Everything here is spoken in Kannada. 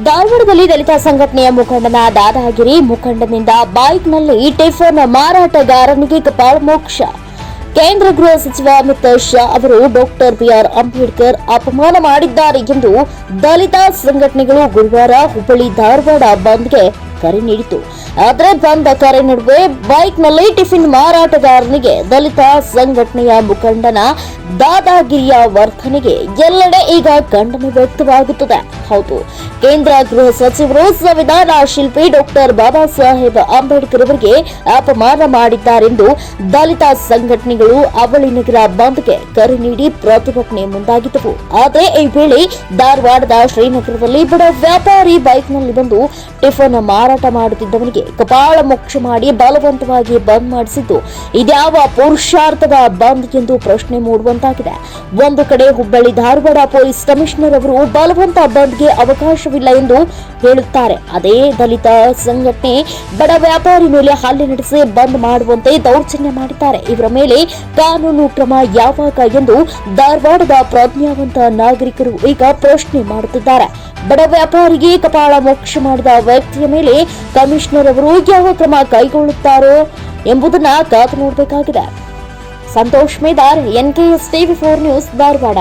ಧಾರವಾಡದಲ್ಲಿ ದಲಿತ ಸಂಘಟನೆಯ ಮುಖಂಡನ ದಾದಾಗಿರಿ ಮುಖಂಡನಿಂದ ಬೈಕ್ನಲ್ಲಿ ಟಿಫನ್ ಮಾರಾಟಗಾರನಿಗೆ ಕಪಾಳಮೋಕ್ಷ ಕೇಂದ್ರ ಗೃಹ ಸಚಿವ ಅಮಿತ್ ಶಾ ಅವರು ಡಾಕ್ಟರ್ ಬಿಆರ್ ಅಂಬೇಡ್ಕರ್ ಅಪಮಾನ ಮಾಡಿದ್ದಾರೆ ಎಂದು ದಲಿತ ಸಂಘಟನೆಗಳು ಗುರುವಾರ ಹುಬ್ಬಳ್ಳಿ ಧಾರವಾಡ ಬಂದ್ಗೆ ಕರೆ ನೀಡಿತು ಆದರೆ ಬಂದ ಕರೆ ನಡುವೆ ಬೈಕ್ನಲ್ಲಿ ಟಿಫಿನ್ ಮಾರಾಟಗಾರನಿಗೆ ದಲಿತ ಸಂಘಟನೆಯ ಮುಖಂಡನ ದಾದಾಗಿರಿಯ ವರ್ತನೆಗೆ ಎಲ್ಲೆಡೆ ಈಗ ಖಂಡನೆ ವ್ಯಕ್ತವಾಗುತ್ತದೆ. ಹೌದು. ಕೇಂದ್ರ ಗೃಹ ಸಚಿವರು ಸಂವಿಧಾನ ಶಿಲ್ಪಿ ಡಾಕ್ಟರ್ ಬಾಬಾ ಸಾಹೇಬ್ ಅಂಬೇಡ್ಕರ್ ಅವರಿಗೆ ಅಪಮಾನ ಮಾಡಿದ್ದಾರೆಂದು ದಲಿತ ಸಂಘಟನೆಗಳು ಅವಳಿ ನಗರ ಬಂದ್ಗೆ ಕರೆ ನೀಡಿ ಪ್ರತಿಭಟನೆ ಮುಂದಾಗಿದ್ದವು. ಆದರೆ ಈ ವೇಳೆ ಧಾರವಾಡದ ಶ್ರೀನಗರದಲ್ಲಿ ಬಡ ವ್ಯಾಪಾರಿ ಬೈಕ್ನಲ್ಲಿ ಬಂದು ಟಿಫನ್ ಮಾರಾಟ ಮಾಡುತ್ತಿದ್ದವನಿಗೆ ಕಪಾಳ ಮೋಕ್ಷ ಮಾಡಿ ಬಲವಂತವಾಗಿ ಬಂದ್ ಮಾಡಿಸಿದ್ದು. ಇದ್ಯಾವ ಪುರುಷಾರ್ಥದ ಬಂದ್ ಎಂದು ಪ್ರಶ್ನೆ ಮೂಡುವಂತಾಗಿದೆ. ಒಂದು ಕಡೆ ಹುಬ್ಬಳ್ಳಿ ಧಾರವಾಡ ಪೊಲೀಸ್ ಕಮಿಷನರ್ ಅವರು ಬಲವಂತ ಬಂದ್ಗೆ ಅವಕಾಶವಿಲ್ಲ ಎಂದು ಹೇಳುತ್ತಾರೆ. ಅದೇ ದಲಿತ ಸಂಘಟನೆ ಬಡ ವ್ಯಾಪಾರಿ ಮೇಲೆ ಹಲ್ಲೆ ನಡೆಸಿ ಬಂದ್ ಮಾಡುವಂತೆ ದೌರ್ಜನ್ಯ ಮಾಡಿದ್ದಾರೆ. ಇವರ ಮೇಲೆ ಕಾನೂನು ಕ್ರಮ ಯಾವಾಗ ಎಂದು ಧಾರವಾಡದ ಪ್ರಜ್ಞಾವಂತ ನಾಗರಿಕರು ಈಗ ಪ್ರಶ್ನೆ ಮಾಡುತ್ತಿದ್ದಾರೆ. ಬಡ ವ್ಯಾಪಾರಿಗೆ ಕಪಾಳ ಮೋಕ್ಷ ಮಾಡಿದ ವ್ಯಕ್ತಿಯ ಮೇಲೆ ಕಮಿಷನರ್ ಅವರು ಯಾವ ಕ್ರಮ ಕೈಗೊಳ್ಳುತ್ತಾರೋ ಎಂಬುದನ್ನ ಕಾದು ನೋಡಬೇಕಾಗಿದೆ. Santosh Medar NKS TV four news, Dharwad.